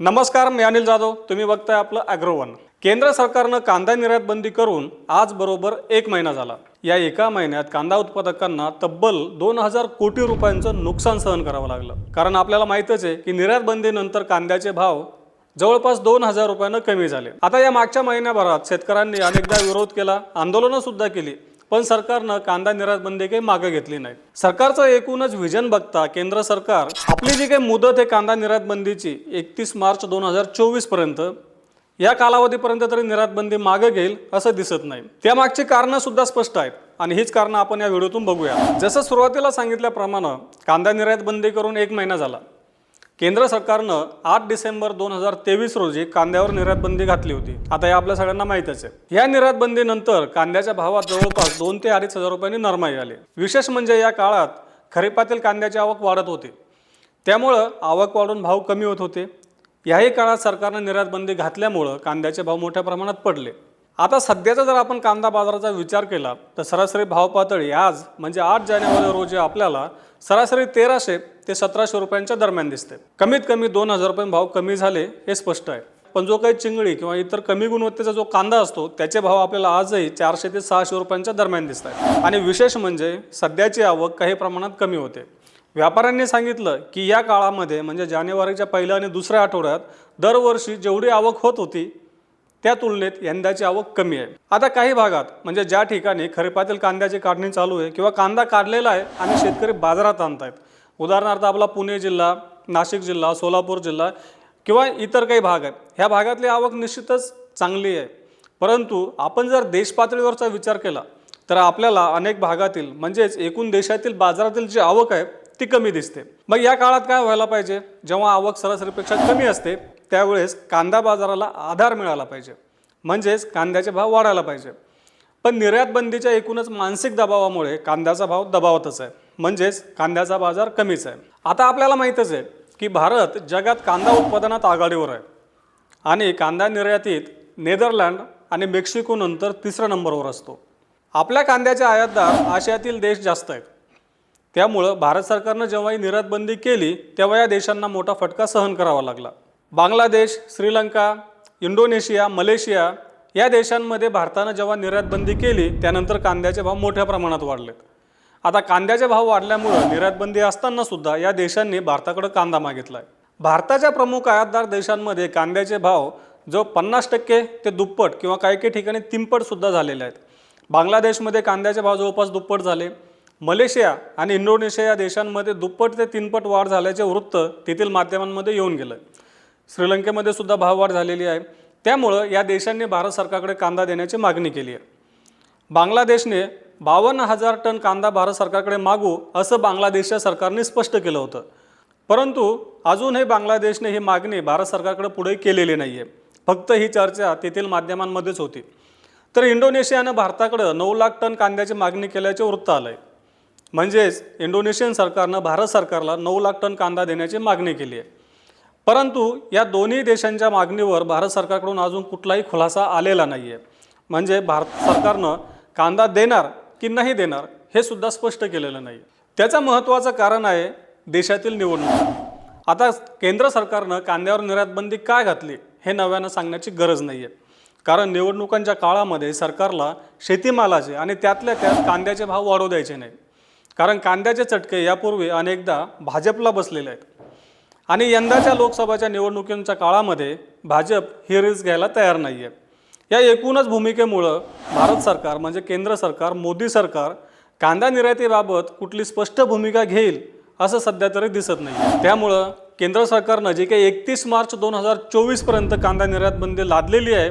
नमस्कार मी अनिल जाधव. तुम्ही बघताय आपलं अॅग्रोवन केंद्र सरकारनं कांदा निर्यात बंदी करून आज बरोबर एक महिना झाला. या एका महिन्यात कांदा उत्पादकांना तब्बल दोन हजार कोटी रुपयांचं नुकसान सहन करावं लागलं. कारण आपल्याला माहितच आहे की निर्यात बंदीनंतर कांद्याचे भाव जवळपास दोन हजार रुपयानं कमी झाले. आता या मागच्या महिन्याभरात शेतकऱ्यांनी अनेकदा विरोध केला आंदोलनं सुद्धा केली. पण सरकारनं कांदा निर्यात बंदी काही मागं घेतली नाही सरकारचं एकूणच व्हिजन बघता केंद्र सरकार आपली जी काही मुदत आहे कांदा निर्यात बंदीची एकतीस मार्च दोन हजार चोवीसपर्यंत या कालावधीपर्यंत तरी निर्यात बंदी मागं घेईल असं दिसत नाही. त्यामागची कारणं सुद्धा स्पष्ट आहेत आणि हीच कारणं आपण या व्हिडिओतून बघूया. जसं सुरुवातीला सांगितल्याप्रमाणे कांदा निर्यात बंदी करून एक महिना झाला. केंद्र सरकारनं आठ डिसेंबर दोन हजार तेवीस रोजी कांद्यावर निर्यात बंदी घातली होती. आता हे आपल्या सगळ्यांना माहीतच आहे. या निर्यात बंदीनंतर कांद्याच्या भावात जवळपास दोन ते अडीच हजार रुपयांनी नरमाई आली. विशेष म्हणजे या काळात खरीपातील कांद्याची आवक वाढत होती. त्यामुळं आवक वाढून भाव कमी होत होते. याही काळात सरकारनं निर्यात बंदी घातल्यामुळं कांद्याचे भाव मोठ्या प्रमाणात पडले. आता सध्याचा जर आपण कांदा बाजाराचा विचार केला तर सरासरी भाव पातळी आज म्हणजे आठ जानेवारी रोजी आपल्याला सरासरी तेराशे ते सतराशे रुपयांच्या दरम्यान दिसते. कमीत कमी दोन हजार रुपये भाव कमी झाले हे स्पष्ट आहे. पण जो काही चिंगळी किंवा इतर कमी गुणवत्तेचा जो कांदा असतो त्याचे भाव आपल्याला आजही चारशे ते सहाशे रुपयांच्या दरम्यान दिसत आहेत. आणि विशेष म्हणजे सध्याची आवक काही प्रमाणात कमी होते. व्यापाऱ्यांनी सांगितलं की या काळामध्ये म्हणजे जानेवारीच्या पहिल्या आणि दुसऱ्या आठवड्यात दरवर्षी जेवढी आवक होत होती त्या तुलनेत यंदाची आवक कमी आहे. आता काही भागात म्हणजे ज्या ठिकाणी खरीपातील कांद्याची काढणी चालू आहे किंवा कांदा काढलेला आहे आणि शेतकरी बाजारात आणत आहेत उदाहरणार्थ आपला पुणे जिल्हा नाशिक जिल्हा सोलापूर जिल्हा किंवा इतर काही भाग आहेत ह्या भागातली आवक निश्चितच चांगली आहे. परंतु आपण जर देशपातळीवरचा विचार केला तर आपल्याला अनेक भागातील म्हणजेच एकूण देशातील बाजारातील जी आवक आहे ती कमी दिसते. मग या काळात काय व्हायला पाहिजे? जेव्हा आवक सरासरीपेक्षा कमी असते त्यावेळेस कांदा बाजाराला आधार मिळाला पाहिजे. म्हणजेच कांद्याचे भाव वाढायला पाहिजे. पण निर्यात बंदीच्या एकूणच मानसिक दबावामुळे कांद्याचा भाव दबावतच आहे. म्हणजेच कांद्याचा बाजार कमीच आहे. आता आपल्याला माहीतच आहे की भारत जगात कांदा उत्पादनात आघाडीवर आहे. आणि कांदा निर्यातीत नेदरलँड आणि मेक्सिकोनंतर तिसऱ्या नंबरवर असतो. आपल्या कांद्याचे आयातदार आशियातील देश जास्त आहेत. त्यामुळं भारत सरकारनं जेव्हा ही केली तेव्हा या देशांना मोठा फटका सहन करावा लागला. बांगलादेश श्रीलंका इंडोनेशिया मलेशिया या देशांमध्ये भारतानं जेव्हा निर्यातबंदी केली त्यानंतर कांद्याचे भाव मोठ्या प्रमाणात वाढलेत. आता कांद्याचे भाव वाढल्यामुळं निर्यातबंदी असतानासुद्धा असताना सुद्धा या देशांनी भारताकडे कांदा मागितला आहे भारताच्या प्रमुख आयातदार देशांमध्ये कांद्याचे भाव जो पन्नास टक्के ते दुप्पट किंवा काही काही ठिकाणी तिंपटसुद्धा झालेले आहेत. बांगलादेशमध्ये कांद्याचे भाव जवळपास दुप्पट झाले. मलेशिया आणि इंडोनेशिया या देशांमध्ये दुप्पट ते तीनपट वाढ झाल्याचे वृत्त तेथील माध्यमांमध्ये येऊन गेलं श्रीलंकेमध्ये सुद्धा भाववाढ झालेली आहे. त्यामुळं या देशांनी भारत सरकारकडे कांदा देण्याची मागणी केली आहे. बांगलादेशने बावन्न हजार टन कांदा भारत सरकारकडे मागू असं बांगलादेशच्या सरकारने स्पष्ट केलं होतं. परंतु अजूनही बांगलादेशने ही मागणी भारत सरकारकडे पुढे केलेली नाही आहे फक्त ही चर्चा तेथील माध्यमांमध्येच होती. तर इंडोनेशियानं भारताकडं नऊ लाख टन कांद्याची मागणी केल्याचे वृत्त आलं आहे म्हणजेच इंडोनेशियन सरकारनं भारत सरकारला नऊ लाख टन कांदा देण्याची मागणी केली आहे. परंतु या दोन्ही देशांच्या मागणीवर भारत सरकारकडून अजून कुठलाही खुलासा आलेला नाही आहे म्हणजे भारत सरकारनं कांदा देणार की नाही देणार हे सुद्धा स्पष्ट केलेलं नाही त्याचं महत्त्वाचं कारण आहे देशातील निवडणूक. आता केंद्र सरकारनं कांद्यावर निर्यातबंदी काय घातली हे नव्यानं सांगण्याची गरज नाही आहे कारण निवडणुकांच्या काळामध्ये सरकारला शेतीमालाचे आणि त्यातल्या त्यात कांद्याचे भाव वाढवू द्यायचे नाही. कारण कांद्याचे चटके यापूर्वी अनेकदा भाजपला बसलेले आहेत. आणि यंदाच्या लोकसभाच्या निवडणुकींच्या काळामध्ये भाजप ही रिस्क घ्यायला तयार नाही आहे या एकूणच भूमिकेमुळं भारत सरकार म्हणजे केंद्र सरकार मोदी सरकार कांदा निर्यातीबाबत कुठली स्पष्ट भूमिका घेईल असं सध्या तरी दिसत नाही. त्यामुळं केंद्र सरकारनं जे काही एकतीस मार्च दोन हजार चोवीसपर्यंत कांदा निर्यात बंदी लादलेली आहे.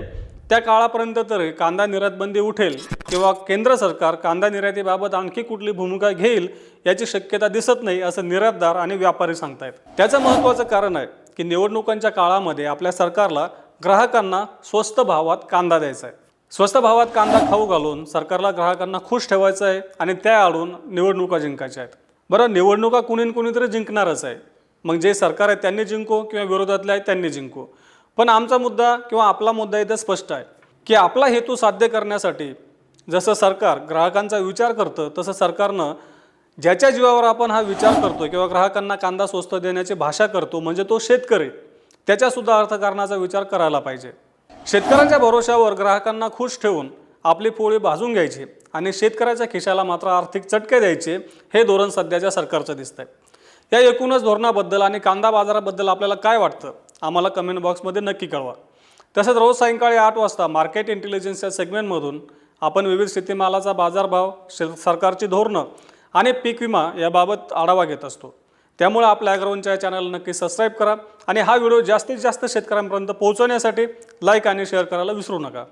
त्या काळापर्यंत तरी कांदा निर्यात बंदी उठेल किंवा केंद्र सरकार कांदा निर्यातीबाबत आणखी कुठली भूमिका घेईल याची शक्यता दिसत नाही असं निर्यातदार आणि व्यापारी सांगतायत. त्याचं महत्त्वाचं कारण आहे की निवडणुकांच्या काळामध्ये आपल्या सरकारला ग्राहकांना स्वस्त भावात कांदा द्यायचा आहे. स्वस्त भावात कांदा खाऊ घालून सरकारला ग्राहकांना खुश ठेवायचं आहे आणि त्या आडून निवडणुका जिंकायच्या आहेत. बरं निवडणुका कुणी न कुणीतरी जिंकणारच आहे. मग जे सरकार आहे त्यांनी जिंको किंवा विरोधातले आहे त्यांनी जिंको. पण आमचा मुद्दा किंवा आपला मुद्दा इथं स्पष्ट आहे की आपला हेतू साध्य करण्यासाठी जसं सरकार ग्राहकांचा विचार करतं तसं सरकारनं ज्याच्या जीवावर आपण हा विचार करतो किंवा ग्राहकांना कांदा स्वस्त देण्याची भाषा करतो म्हणजे तो शेतकरी त्याच्यासुद्धा अर्थकारणाचा विचार करायला पाहिजे. शेतकऱ्यांच्या भरोशावर ग्राहकांना खुश ठेवून आपली पोळी भाजून घ्यायची आणि शेतकऱ्याच्या खिशाला मात्र आर्थिक चटके द्यायचे हे धोरण सध्याच्या सरकारचं दिसतंय. या एकूणच धोरणाबद्दल आणि कांदा बाजाराबद्दल आपल्याला काय वाटतं? आम्हाला कमेंट बॉक्समध्ये नक्की कळवा. तसंच रोज सायंकाळी आठ वाजता मार्केट इंटेलिजन्स या सेगमेंटमधून आपण विविध शेतीमालाचा बाजारभाव शे सरकारची धोरणं आणि पीक विमा याबाबत आढावा घेत असतो. त्यामुळे आपल्या ॲग्रोवनच्या या चॅनल नक्की सबस्क्राईब करा आणि हा व्हिडिओ जास्तीत जास्त शेतकऱ्यांपर्यंत पोहोचवण्यासाठी लाईक आणि शेअर करायला विसरू नका.